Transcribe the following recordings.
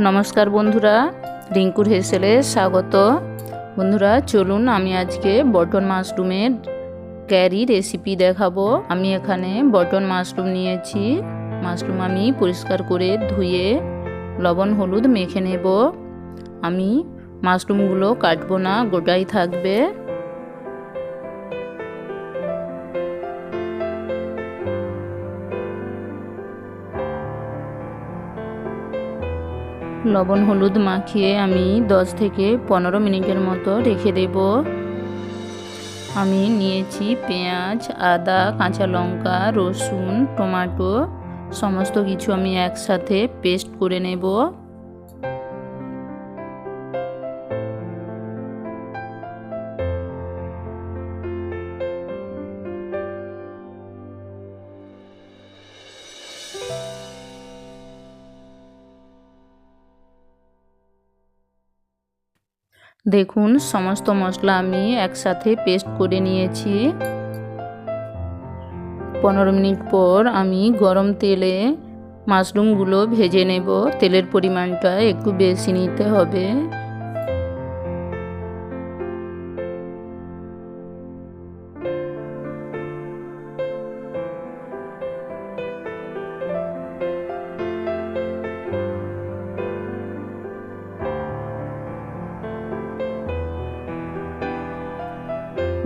নমস্কার বন্ধুরা, রিঙ্কুর হেসেলে স্বাগত। বন্ধুরা, চলুন আমি আজকে বটন মাশরুমের ক্যারি রেসিপি দেখাবো। আমি এখানে বটন মাশরুম নিয়েছি। মাশরুম আমি পরিষ্কার করে ধুয়ে লবণ, হলুদ মেখে নেব। আমি মাশরুমগুলো কাটবো না, গোটাই থাকবে। লবণ হলুদ মাখিয়ে আমি 10 থেকে পনেরো মিনিটের মতো রেখে দেব। আমি নিয়েছি পেঁয়াজ, আদা, কাঁচা লঙ্কা, রসুন, টমাটো, সমস্ত কিছু আমি একসাথে পেস্ট করে নেব। দেখুন, সমস্ত মশলা আমি একসাথে পেস্ট করে নিয়েছি। পনেরো মিনিট পর আমি গরম তেলে মাশরুমগুলো ভেজে নেব। তেলের পরিমাণটা একটু বেশি নিতে হবে।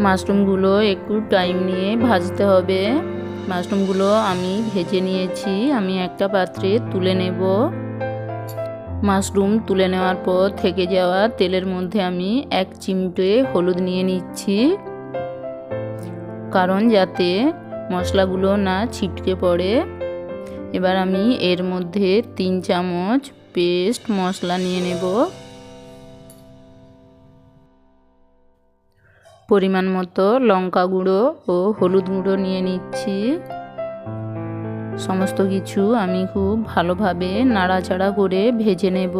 মাশরুমগুলো একটু টাইম নিয়ে ভাজতে হবে। মাশরুমগুলো আমি ভেজে নিয়েছি, আমি একটা পাত্রে তুলে নেব। মাশরুম তুলে নেওয়ার পর থেকে যাওয়া তেলের মধ্যে আমি এক চিমটে হলুদ নিয়ে নিচ্ছি। কারণ যাতে মশলাগুলো না ছিটকে পড়ে। এবার আমি এর মধ্যে তিন চামচ পেস্ট মশলা নিয়ে নেব। পরিমাণ মতো লঙ্কা গুঁড়ো ও হলুদ গুঁড়ো নিয়ে নিচ্ছি। সমস্ত কিছু আমি খুব ভালোভাবে নাড়াচাড়া করে ভেজে নেব।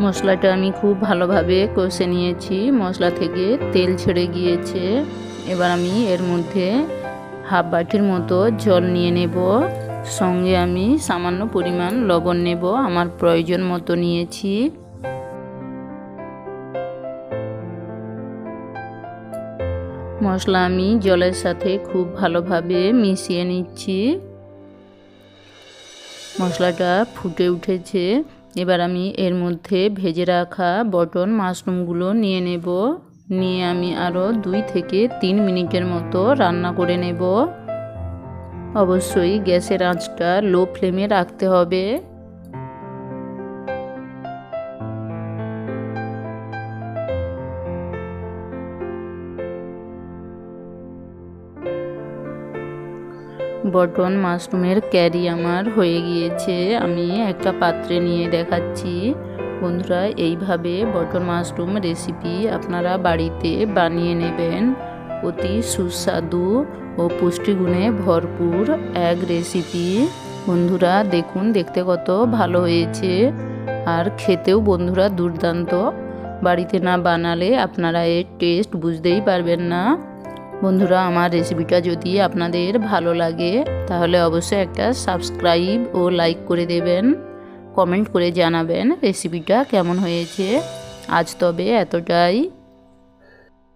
মশলাটা আমি খুব ভালোভাবে কষে নিয়েছি। মশলা থেকে তেল ছেড়ে গিয়েছে। এবার আমি এর মধ্যে হাফ বাটির মতো জল নিয়ে নেব। সঙ্গে আমি সামান্য পরিমাণ লবণ নেব। আমার প্রয়োজন মতো নিয়েছি। মশলা আমি জলের সাথে খুব ভালোভাবে মিশিয়ে নিচ্ছি। মশলাটা ফুটে উঠেছে। এবার আমি এর মধ্যে ভেজে রাখা বটন মাশরুমগুলো নিয়ে নেব। নিয়ে আমি আরও দুই থেকে তিন মিনিটের মতো রান্না করে নেব। অবশ্যই গ্যাসের আঁচটা লো ফ্লেমে রাখতে হবে। বটন মাশরুমের ক্যারি আমার হয়ে গিয়েছে। আমি একটা পাত্রে নিয়ে দেখাচ্ছি। বন্ধুরা, এইভাবে বটন মাশরুম রেসিপি আপনারা বাড়িতে বানিয়ে নেবেন। অতি সুস্বাদু ও পুষ্টিগুণে ভরপুর এক রেসিপি। বন্ধুরা, দেখুন, দেখতে কত ভালো হয়েছে। আর খেতেও বন্ধুরা দুর্দান্ত। বাড়িতে না বানালে আপনারা এর টেস্ট বুঝতেই পারবেন না। বন্ধুরা, আমার রেসিপিটা যদি আপনাদের ভালো লাগে, তাহলে অবশ্যই একটা সাবস্ক্রাইব ও লাইক করে দেবেন। কমেন্ট করে জানাবেন রেসিপিটা কেমন হয়েছে। আজ তবে এতটাই।